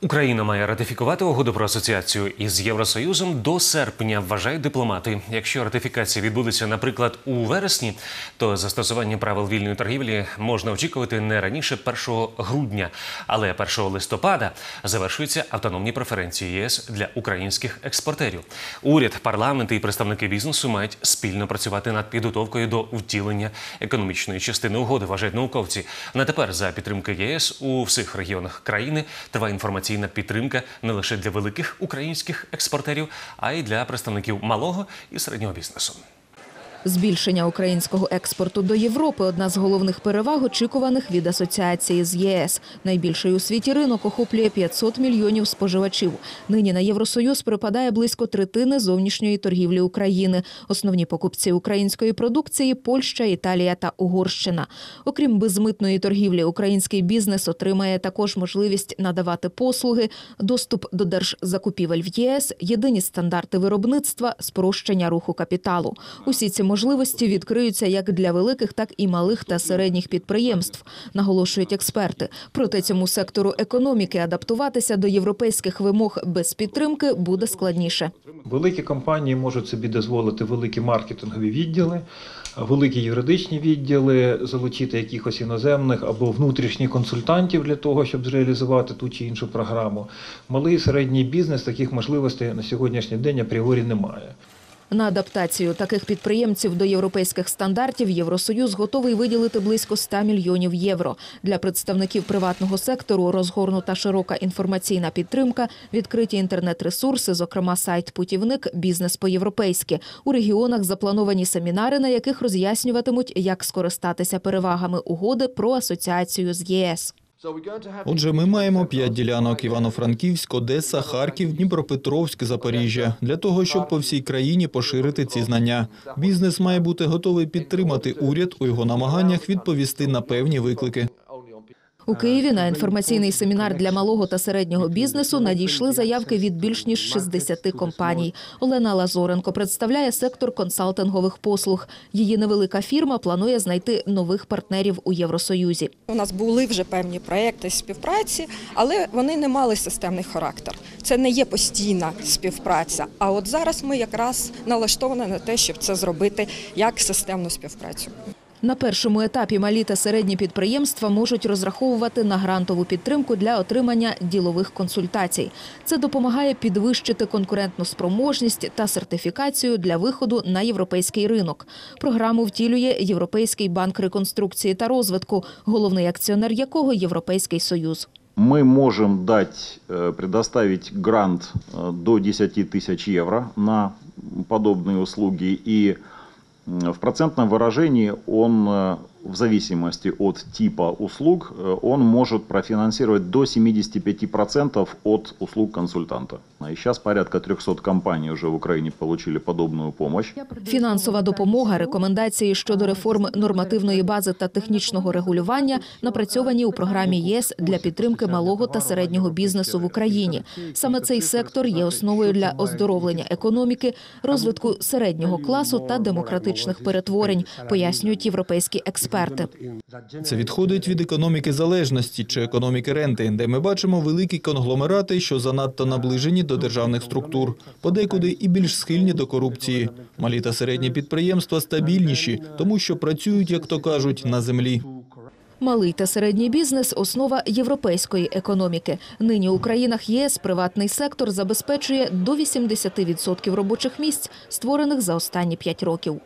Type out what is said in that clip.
Україна має ратифікувати угоду про асоціацію із Євросоюзом до серпня, вважають дипломати. Якщо ратифікація відбудеться, наприклад, у вересні, то застосування правил вільної торгівлі можна очікувати не раніше 1 грудня, але 1 листопада завершуються автономні преференції ЄС для українських експортерів. Уряд, парламент і представники бізнесу мають спільно працювати над підготовкою до втілення економічної частини угоди, вважають науковці. На тепер за підтримки ЄС у всіх регіонах країни триває інформаційна підтримка не лише для великих українських експортерів, а й для представників малого і середнього бізнесу. Збільшення українського експорту до Європи одна з головних переваг, очікуваних від асоціації з ЄС. Найбільший у світі ринок охоплює 500 мільйонів споживачів. Нині на Євросоюз припадає близько третини зовнішньої торгівлі України. Основні покупці української продукції Польща, Італія та Угорщина. Окрім безмитної торгівлі, український бізнес отримає також можливість надавати послуги, доступ до держзакупівель в ЄС, єдині стандарти виробництва, спрощення руху капіталу. Усі ці можливості відкриються як для великих, так і малих та середніх підприємств, наголошують експерти. Проте цьому сектору економіки адаптуватися до європейських вимог без підтримки буде складніше. Великі компанії можуть собі дозволити великі маркетингові відділи, великі юридичні відділи, залучити якихось іноземних або внутрішніх консультантів для того, щоб зреалізувати ту чи іншу програму. Малий і середній бізнес таких можливостей на сьогоднішній день апріорі немає. На адаптацію таких підприємців до європейських стандартів Євросоюз готовий виділити близько 100 мільйонів євро. Для представників приватного сектору розгорнута широка інформаційна підтримка, відкриті інтернет-ресурси, зокрема сайт Путівник Бізнес по-європейськи. У регіонах заплановані семінари, на яких роз'яснюватимуть, як скористатися перевагами угоди про асоціацію з ЄС. Отже, ми маємо п'ять ділянок: Івано-Франківськ, Одеса, Харків, Дніпропетровськ, Запоріжжя для того, щоб по всій країні поширити ці знання. Бізнес має бути готовий підтримати уряд у його намаганнях відповісти на певні виклики. У Києві на інформаційний семінар для малого та середнього бізнесу надійшли заявки від більш ніж 60 компаній. Олена Лазоренко представляє сектор консалтингових послуг. Її невелика фірма планує знайти нових партнерів у Євросоюзі. У нас були вже певні проекти співпраці, але вони не мали системний характер. Це не є постійна співпраця. А от зараз ми якраз налаштовані на те, щоб це зробити як системну співпрацю. На першому етапі малі та середні підприємства можуть розраховувати на грантову підтримку для отримання ділових консультацій. Це допомагає підвищити конкурентну спроможність та сертифікацію для виходу на європейський ринок. Програму втілює Європейський банк реконструкції та розвитку, головний акціонер якого Європейський Союз. Мы можем дать, э, предоставить грант э, до 10 тысяч евро на подобные услуги. И м, в процентном выражении он, э, в зависимости от типа услуг, э, он может профинансировать до 75% от услуг консультанта. И сейчас порядка 300 компаний уже в Украине получили подобную помощь. Фінансова допомога, рекомендації щодо реформ нормативної бази та технічного регулювання напрацьовані у програмі ЄС для підтримки малого та середнього бізнесу в Україні. Саме цей сектор є основою для оздоровлення економіки, розвитку середнього класу та демократичних перетворень, пояснюють європейські експерти. Це відходить від економіки залежності чи економіки ренти, де ми бачимо великі конгломерати, що занадто наближені до державних структур, подекуди і більш схильні до корупції. Малі та середні підприємства стабільніші, тому що працюють, як то кажуть, на землі. Малий та середній бізнес – основа європейської економіки. Нині у країнах ЄС приватний сектор забезпечує до 80% робочих місць, створених за останні п'ять років.